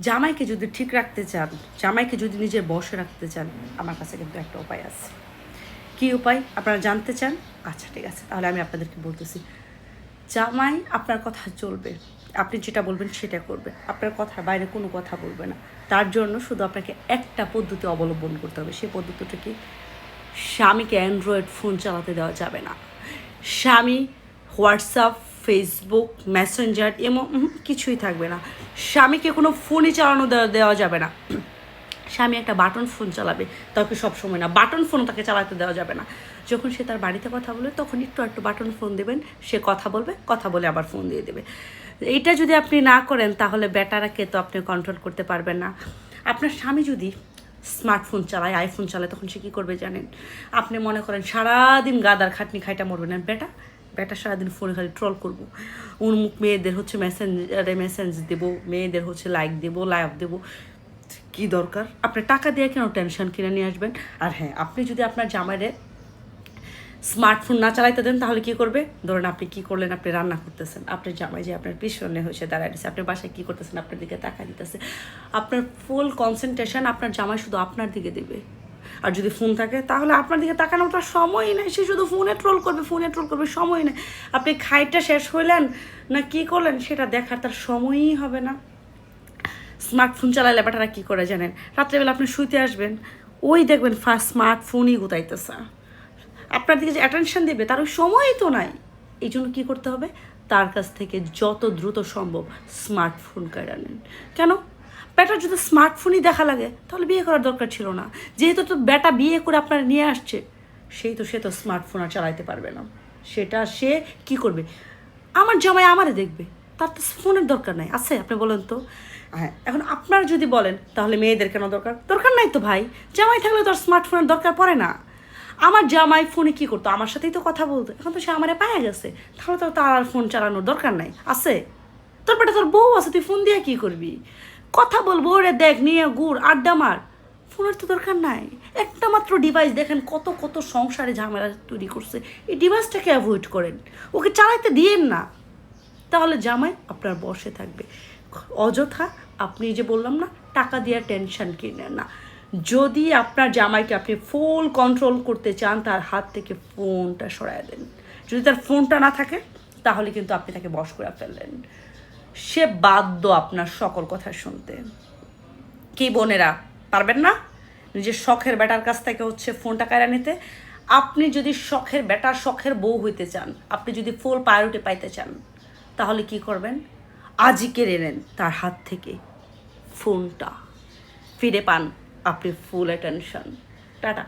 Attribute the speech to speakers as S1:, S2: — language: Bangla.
S1: জামাইকে যদি ঠিক রাখতে চান, জামাইকে যদি নিজের বসে রাখতে চান, আমার কাছে কিন্তু একটা উপায় আছে। কি উপায়? আপনারা জানতে চান? আচ্ছা ঠিক আছে, তাহলে আমি আপনাদেরকে বলতেছি। জামাই, আপনার কথা চলবে। আপনি যেটা বলবেন সেটা করবে। আপনার কথার বাইরে কোনো কথা বলবে না। তার জন্য শুধু আপনাকে একটা পদ্ধতি অবলম্বন করতে হবে। সেই পদ্ধতিটা কি? স্বামীকে অ্যান্ড্রয়েড ফোন চালাতে দেওয়া যাবে না। স্বামী, হোয়াটসঅ্যাপ, ফেসবুক, মেসেঞ্জার, এমন কিছুই থাকবে না। স্বামীকে কোনো ফোনই চালানো দেওয়া যাবে না। স্বামী একটা বাটন ফোন চালাবে, তাকে সব সময় না। বাটন ফোন তাকে চালাতে দেওয়া যাবে না। যখন সে তার বাড়িতে কথা বলবে তখন একটু একটু বাটন ফোন দেবেন, সে কথা বলবে, কথা বলে আবার ফোন দিয়ে দেবে। এইটা যদি আপনি না করেন, তাহলে বেটারাকে তো আপনি কন্ট্রোল করতে পারবেন না। আপনার স্বামী যদি স্মার্টফোন চালায় আইফোন চালায়, তখন সে কী করবে জানেন? আপনি মনে করেন সারাদিন গাদার খাটনি খাইটা মরবে না। বেটা বেটা সারাদিন ফোনে খালি ট্রল করব। উন্মুখ মেয়েদের হচ্ছে মেসেঞ্জারে মেসেঞ্জ দেবো, মেয়েদের হচ্ছে লাইক দেবো লাইভ দেবো। কি দরকার? আপনি টাকা দিয়ে কেন টেনশন কিনে নিয়ে আসবেন? আর হ্যাঁ আপনি যদি আপনার জামাইরে স্মার্টফোন না চালাইতে দেন, তাহলে কি করবে? ধরেন আপনি কি করলেন, আপনি রান্না করতেছেন, আপনার জামাই যে আপনার পিছনে হয়েছে দাঁড়ায় দিচ্ছে আপনার বাসায় কী করতেছেন, আপনার দিকে তাকা দিতেছে। আপনার ফুল কনসেন্ট্রেশন আপনার জামাই শুধু আপনার দিকে দেবে। আর যদি ফোন থাকে, তাহলে আপনার দিকে তাকানোর তার সময়ই নেই। সে শুধু ফোনে ট্রোল করবে ফোনে ট্রোল করবে সময় নেই। আপনি খাইটা শেষ হইলেন না কি করলেন, সেটা দেখার তার সময়ই হবে না। স্মার্টফোন চালাইলে বেটারা কী করে জানেন? রাত্রেবেলা আপনি শুইতে আসবেন, ওই দেখবেন ফার্স্ট স্মার্টফোনই গুতাইতেছে। আপনার দিকে যে অ্যাটেনশন দেবে, তার ওই সময়ই তো নাই। এই জন্য কী করতে হবে? তার কাছ থেকে যত দ্রুত সম্ভব স্মার্টফোন কেড়ে নেন। কেন? বেটার যদি স্মার্টফোনই দেখা লাগে, তাহলে বিয়ে করার দরকার ছিল না। যেহেতু তো বেটা বিয়ে করে আপনার নিয়ে আসছে, সেই তো সে তো স্মার্টফোন আর চালাইতে পারবে না। সেটা সে কি করবে? আমার জামাই আমারে দেখবে, তার তো ফোনের দরকার নাই। আছে, আপনি বলেন তো। হ্যাঁ এখন আপনার যদি বলেন, তাহলে মেয়েদের কেন দরকার? দরকার নাই তো ভাই। জামাই থাকলে তো আর স্মার্টফোনের দরকার পড়ে না। আমার জামাই ফোনে কি করতো? আমার সাথেই তো কথা বলতো। এখন তো সে আমারে পায়ে গেছে। তাহলে তো তার আর ফোন চালানোর দরকার নাই। আছে? তোর পেটে তোর বউ আছে, তুই ফোন দিয়ে কি করবি? কথা বলব, ওরে দেখ, নিয়ে গুড় আড্ডা মার। ফোনের তো দরকার নাই। একটা মাত্র ডিভাইস দেখেন কত কত সংসারে ঝামেলা তৈরি করছে। এই ডিভাইসটাকে অ্যাভয়েড করেন। ওকে চালাইতে দিয়েন না। তাহলে জামাই আপনার বসে থাকবে। অযথা আপনি যে বললাম না, টাকা দেওয়ার টেনশন কিনেন না। যদি আপনার জামাইকে আপনি ফুল কন্ট্রোল করতে চান, তার হাত থেকে ফোনটা সরায় দেন। যদি তার ফোনটা না থাকে, তাহলে কিন্তু আপনি তাকে বশ করে ফেললেন। সে বাধ্য আপনার সকল কথা শুনতে। কি বোনেরা, পারবেন না? নিজের শখের বেটার কাছ থেকে হচ্ছে ফোনটা কায়রা নিতে। আপনি যদি শখের বেটার শখের বউ হইতে চান, আপনি যদি ফুল প্রায়োরিটি পাইতে চান, তাহলে কি করবেন? আজই কেড়ে নেন তার হাত থেকে ফোনটা। ফিরে পান, আপনি ফুল অ্যাটেনশন টাটা।